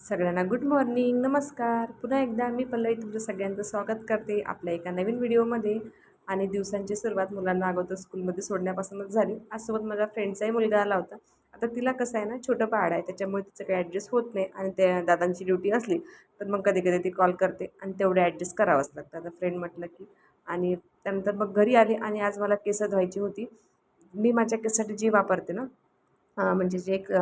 सगळ्यांना good morning नमस्कार. पुन्हा एकदा मी पल्लवी तुमचं सगळ्यांचं स्वागत करते आपल्या एका नवीन व्हिडिओमध्ये. आणि दिवसांची सुरुवात मुलांना अगोदर स्कूलमध्ये सोडण्यापासूनच झाली. आजसोबत माझ्या फ्रेंडचाही मुलगा आला होता. आता तिला कसं आहे ना छोटं पहाड आहे त्याच्यामुळे तिचं काही ॲडजस्ट होत नाही आणि त्या दादांची ड्युटी असली तर मग कधी कधी ती कॉल करते आणि तेवढं ॲडजस्ट करावंच लागतं. आता फ्रेंड म्हटलं की आणि त्यानंतर मग घरी आले आणि आज मला केसं धुवायची होती. मी माझ्या केससाठी जी वापरते ना म्हणजे जे एक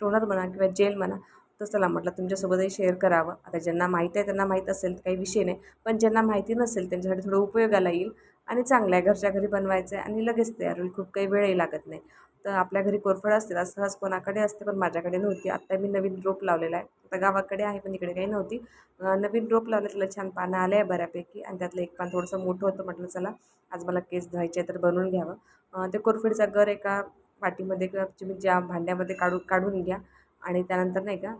टोनर म्हणा किंवा जेल म्हणा तर चला म्हटलं तुमच्यासोबतही शेअर करावं. आता ज्यांना माहीत आहे त्यांना माहीत असेल तर काही विषय नाही. पण ज्यांना माहिती नसेल त्यांच्यासाठी थोडं उपयोगाला येईल आणि चांगलं आहे. घरच्या घरी बनवायचं आहे आणि लगेच तयार होईल. खूप काही वेळही लागत नाही. तर आपल्या घरी कोरफड असते सहज कोणाकडे असते पण माझ्याकडे नव्हती. आत्ता मी नवीन रोप लावलेला आहे. आता गावाकडे आहे पण इकडे काही नव्हती. नवीन रोप लावलं त्याला छान पानं आलं आहे बऱ्यापैकी आणि त्यातलं एक पान थोडंसं मोठं होतं. म्हटलं चला आज मला केस धुवायचे आहे तर बनवून घ्यावं. ते कोरफडीचा गर एका वाटीमध्ये किंवा तुम्ही ज्या भांड्यामध्ये काढू काढून घ्या. आणि त्यानंतर नाही का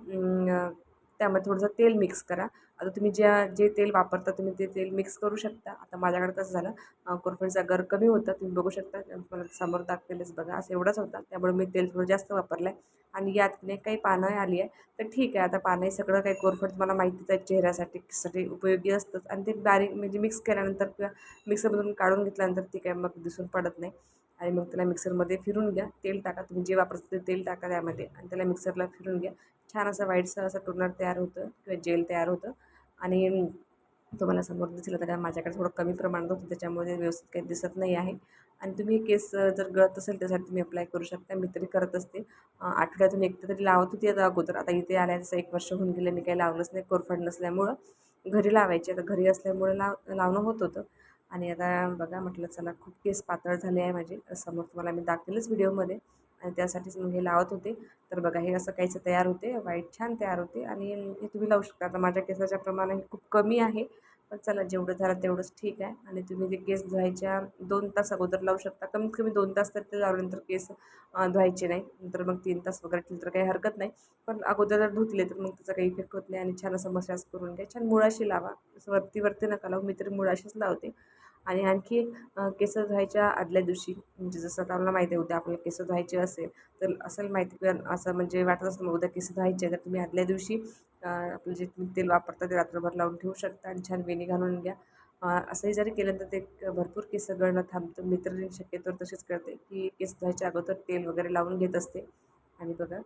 त्यामध्ये थोडंसं तेल मिक्स करा. आता तुम्ही ज्या जे तेल वापरता तुम्ही ते तेल मिक्स करू शकता. आता माझ्याकडे कसं झालं कोरफडीचा गर कमी होता तुम्ही बघू शकता. मला समोर दाखवेलच बघा असं एवढाच होता. त्यामुळे मी तेल थोडं जास्त वापरलं आहे आणि यात नाही काही पानं आली आहे तर ठीक आहे. आता पानं सगळं काही कोरफड तुम्हाला माहितीच आहे चेहऱ्यासाठी साठी उपयोगी असतंच आणि ते बारीक म्हणजे मिक्स केल्यानंतर किंवा मिक्सरमधून काढून घेतल्यानंतर ती काय मग दिसून पडत नाही. आणि मग त्याला मिक्सरमध्ये फिरून घ्या. तेल टाका तुम्ही जे वापरता ते तेल टाका त्यामध्ये आणि त्याला मिक्सरला फिरून घ्या. छान असं वाईटसा असं टोनर तयार होतं किंवा जेल तयार होतं. आणि तुम्हाला समोर दिसलं तर काय माझ्याकडे थोडं कमी प्रमाणात होतं त्याच्यामध्ये व्यवस्थित काही दिसत नाही आहे. आणि तुम्ही हे केस जर गळत असेल त्यासाठी तुम्ही अप्लाय करू शकता. मी तरी करत असते. आठवड्यात आठवड्यातून एकदा तरी लावत होती आता अगोदर. आता इथे आल्या जसं एक वर्ष होऊन गेलं मी काही लावलंच नाही. कोरफड नसल्यामुळं घरी लावायची. आता घरी असल्यामुळे लाव लावणं होत होतं. आणि आता बघा म्हटलं चला खूप केस पातळ झाले आहे माझे. समोर तुम्हाला मी दाखवेलच व्हिडिओमध्ये. आणि त्यासाठीच मग हे लावत होते. तर बघा हे असं काहीचं तयार होते. वाईट छान तयार होते. आणि हे तुम्ही लावू शकता. आता माझ्या केसाच्या प्रमाण हे खूप कमी आहे. पण चला जेवढं झालं तेवढंच ठीक आहे. आणि तुम्ही ते केस धुवायच्या दोन तास अगोदर लावू शकता. कमीत कमी दोन तास तर ते लावल्यानंतर केस धुवायचे नाही. नंतर मग तीन तास वगैरे ठेवलं तर काही हरकत नाही. पण अगोदर जर धुतले तर मग त्याचा काही इफेक्ट होत नाही. आणि छान असं मसाज करून घ्या. छान मुळाशी लावा. असं वरती वरती नका लावू. मी तरी मुळाशीच लावते. आणि आणखी केस धुवायच्या आदल्या दिवशी म्हणजे जसं आता आम्हाला माहिती आहे उद्या आपल्याला केस धुवायचे असेल तर असेल माहिती किंवा असं म्हणजे वाटत असतं मग उद्या केस धुवायचे तर तुम्ही आदल्या दिवशी आपलं जे तुम्ही तेल वापरता ते रात्रभर लावून ठेवू शकता आणि छान वेणी घालून घ्या. असंही जरी केलं तर ते भरपूर केस गळणं थांबतं. मी तर शक्यतो तसेच करते की केस धुवायच्या अगोदर तेल वगैरे लावून घेत असते. आणि बघा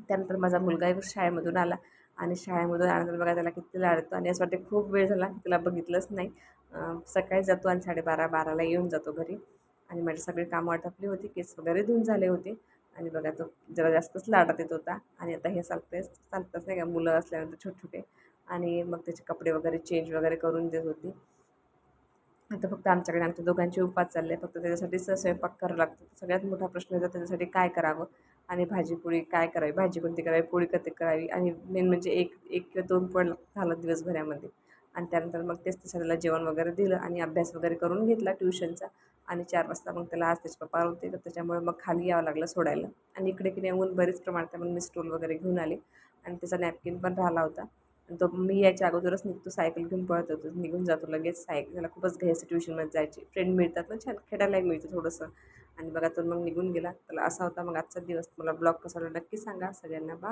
त्यानंतर माझा मुलगा एक शाळेमधून आला. आणि शाळेमधून आल्यानंतर बघा त्याला किती लाडतो आणि असं वाटते खूप वेळ झाला तिला बघितलंच नाही. सकाळी जातो आणि साडेबारा बाराला येऊन जातो घरी. आणि माझी सगळी कामं आटपली होती केस वगैरे धुवून झाले होते. आणि बघा तो जरा जास्तच लाडात येत होता. आणि आता हे चालतेच चालतंच नाही का? मुलं असल्यानंतर छोटे छोटे आणि मग त्याचे कपडे वगैरे चेंज वगैरे करून देत होती. आता फक्त आमच्याकडे आमच्या दोघांचे उपास चालले. फक्त त्याच्यासाठीच स्वयंपाक करावा लागतो. सगळ्यात मोठा प्रश्न येतो त्याच्यासाठी काय करावं? आणि भाजी पोळी काय करावी? भाजी कोणती करावी पोळी कधी करावी? आणि मेन म्हणजे एक एक किंवा दोन पण झालं दिवसभरामध्ये. आणि त्यानंतर मग तेच त्याला जेवण वगैरे दिलं आणि अभ्यास वगैरे करून घेतला ट्युशनचा. आणि चार वाजता मग त्याला आज त्याचे पप्पा होते तर त्याच्यामुळे मग खाली यावं लागलं सोडायला. आणि इकडे की नाही ऊन बरीच प्रमाणात आहे, मग मी स्टूल वगैरे घेऊन आले. आणि त्याचा नॅपकिन पण राहिला होता. तो मी याच्या अगोदरच निघतो सायकल घेऊन पळत होतो निघून जातो लगेच सायकल त्याला खूपच घ्यायचं ट्युशनमध्ये जायची. फ्रेंड मिळतात ना छान खेळायलाही मिळतं थोडंसं. आणि बघा तो मग निघून गेला. त्याला असा होता मग आजचा दिवस. मला ब्लॉग कसा वाटला नक्की सांगा. सगळ्यांना बा